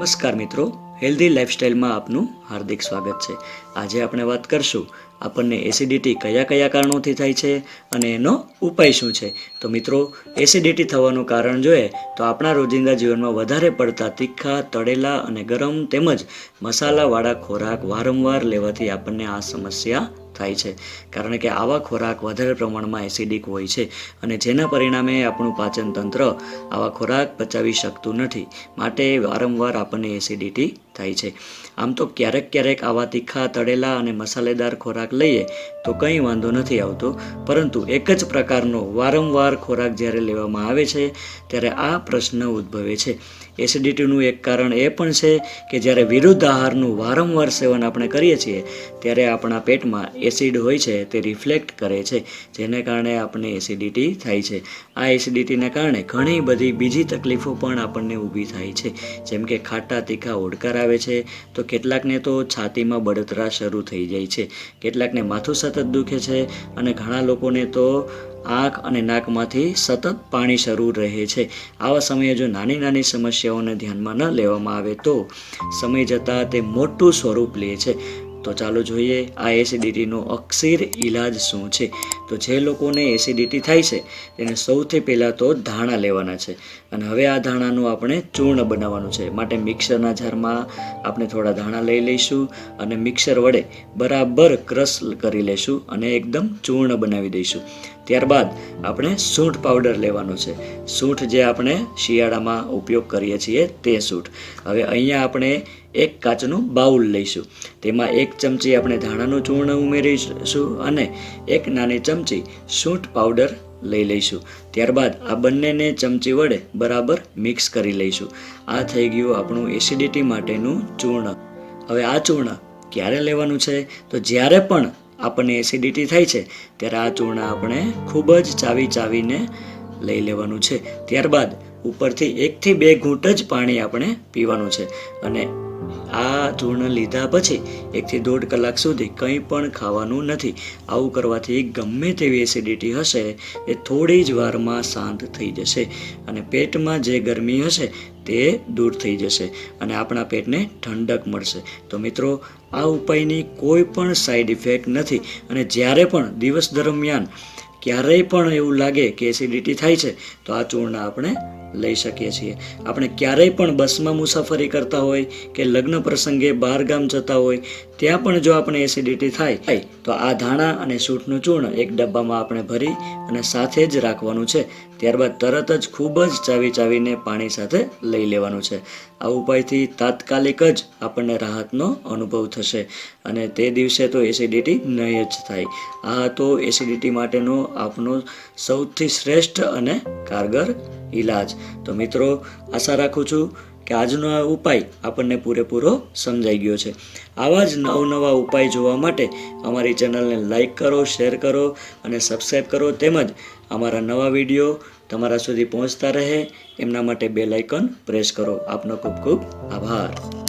નમસ્કાર મિત્રો. હેલ્ધી લાઇફસ્ટાઇલમાં આપનું હાર્દિક સ્વાગત છે. આજે આપણે વાત કરશું આપણને એસિડિટી કયા કયા કારણોથી થાય છે અને એનો ઉપાય શું છે? તો મિત્રો એસિડિટી થવાનું કારણ જોઈએ તો આપણા રોજિંદા જીવનમાં વધારે પડતા તીખા, તળેલા અને ગરમ તેમજ મસાલાવાળા ખોરાક વારંવાર લેવાથી આપણને આ સમસ્યા થાય છે. કારણ કે આવા ખોરાક વધારે પ્રમાણમાં એસિડિક હોય છે અને જેના પરિણામે આપણું પાચન તંત્ર આવા ખોરાક પચાવી શકતું નથી. માટે વારંવાર આપણને એસિડિટી થાય છે. આમ તો ક્યારેક ક્યારેક આવા તીખા, તળેલા અને મસાલેદાર ખોરાક લઈએ તો કંઈ વાંધો નથી આવતો. પરંતુ એક જ પ્રકારનો વારંવાર ખોરાક જ્યારે લેવામાં આવે છે, ત્યારે આ પ્રશ્ન ઉદ્ભવે છે. એસિડિટીનું એક કારણ એ પણ છે કે જ્યારે વિરુદ્ધ આહારનું વારંવાર સેવન આપણે કરીએ છીએ, ત્યારે આપણા પેટમાં એસિડ હોય છે, તે રિફ્લેક્ટ કરે છે, જેને કારણે આપણને એસિડિટી થાય છે. આ એસિડિટીને કારણે ઘણી બધી બીજી તકલીફો પણ આપણને ઊભી થાય છે. જેમ કે ખાટા તીખા ઓડકાર આવે છે, તો કેટલાકને તો છાતીમાં બળતરા શરૂ થઈ જાય છે. કેટલાકને માથું સતત દુખે છે, અને ઘણા લોકોને તો આંખ અને નાકમાંથી સતત પાણી શરૂ રહે છે. આવા સમયે જો નાની નાની સમસ્યાઓને ધ્યાનમાં ન લેવામાં આવે તો સમય જતાં તે મોટું સ્વરૂપ લે છે. તો ચાલો જોઈએ, આ એસિડિટીનો અક્ષીર ઈલાજ શું છે? તો જે લોકોને એસિડિટી થાય છે, તેને સૌથી પહેલાં તો ધાણા લેવાના છે. અને હવે આ ધાણાનું આપણે ચૂર્ણ બનાવવાનું છે. માટે મિક્સરના જારમાં આપણે થોડા ધાણા લઈ લઈશું અને મિક્સર વડે બરાબર ક્રશ કરી લઈશું અને એકદમ ચૂર્ણ બનાવી દઈશું. ત્યારબાદ આપણે સૂંઠ પાવડર લેવાનો છે. સૂંઠ જે આપણે શિયાળામાં ઉપયોગ કરીએ છીએ તે સૂંઠ. હવે અહીંયા આપણે એક કાચનું બાઉલ લઈશું. તેમાં એક ચમચી આપણે ધાણાનું ચૂર્ણ ઉમેરીશું અને એક નાની ચમચી સૂંઠ પાવડર લઈ લઈશું. ત્યારબાદ આ બંનેને ચમચી વડે બરાબર મિક્સ કરી લઈશું. આ થઈ ગયું આપણું એસિડિટી માટેનું ચૂર્ણ. હવે આ ચૂર્ણ ક્યારે લેવાનું છે? તો જ્યારે પણ આપણને એસિડિટી થાય છે, ત્યારે આ ચૂર્ણ આપણે ખૂબ જ ચાવી ચાવીને લઈ લેવાનું છે. ત્યારબાદ ઉપરથી એકથી બે ઘૂંટ જ પાણી આપણે પીવાનું છે. અને આ ચૂર્ણ લીધા પછી એકથી દોઢ કલાક સુધી કંઈ પણ ખાવાનું નથી. આવું કરવાથી ગમે તેવી એસિડિટી હશે એ થોડી જ વારમાં શાંત થઈ જશે અને પેટમાં જે ગરમી હશે તે દૂર થઈ જશે અને આપણા પેટને ઠંડક મળશે. તો મિત્રો, આ ઉપાયની કોઈ પણ સાઈડ ઇફેક્ટ નથી અને જ્યારે પણ દિવસ દરમિયાન ક્યારેય પણ એવું લાગે કે એસિડિટી થાય છે, તો આ ચૂર્ણ આપણે લઈ શકીએ છીએ. આપણે ક્યારેય પણ બસમાં મુસાફરી કરતા હોય કે લગ્ન પ્રસંગે બહાર ગામ જતા હોય, ત્યાં પણ જો આપણે એસિડિટી થાય, તો આ ધાણા અને સૂટનું ચૂર્ણ એક ડબ્બામાં આપણે ભરી અને સાથે જ રાખવાનું છે. ત્યારબાદ તરત જ ખૂબ જ ચાવી ચાવીને પાણી સાથે લઈ લેવાનું છે. આ ઉપાયથી તાત્કાલિક જ આપણને રાહતનો અનુભવ થશે અને તે દિવસે તો એસિડિટી નહીં જ થાય. આ હતો એસિડિટી માટેનો આપનો સૌથી શ્રેષ્ઠ અને કારગર ઈલાજ. તો મિત્રો, આશા રાખું છું કે આજનો આ ઉપાય આપણને પૂરેપૂરો સમજાઈ ગયો છે. આવા જ નવનવા ઉપાય જોવા માટે અમારી ચેનલને લાઈક કરો, શેર કરો અને સબસ્ક્રાઈબ કરો. તેમજ અમારા નવા વીડિયો તમારા સુધી પહોંચતા રહે. એમના માટે બેલ આઇકન પ્રેસ કરો. આપનો ખૂબ ખૂબ આભાર.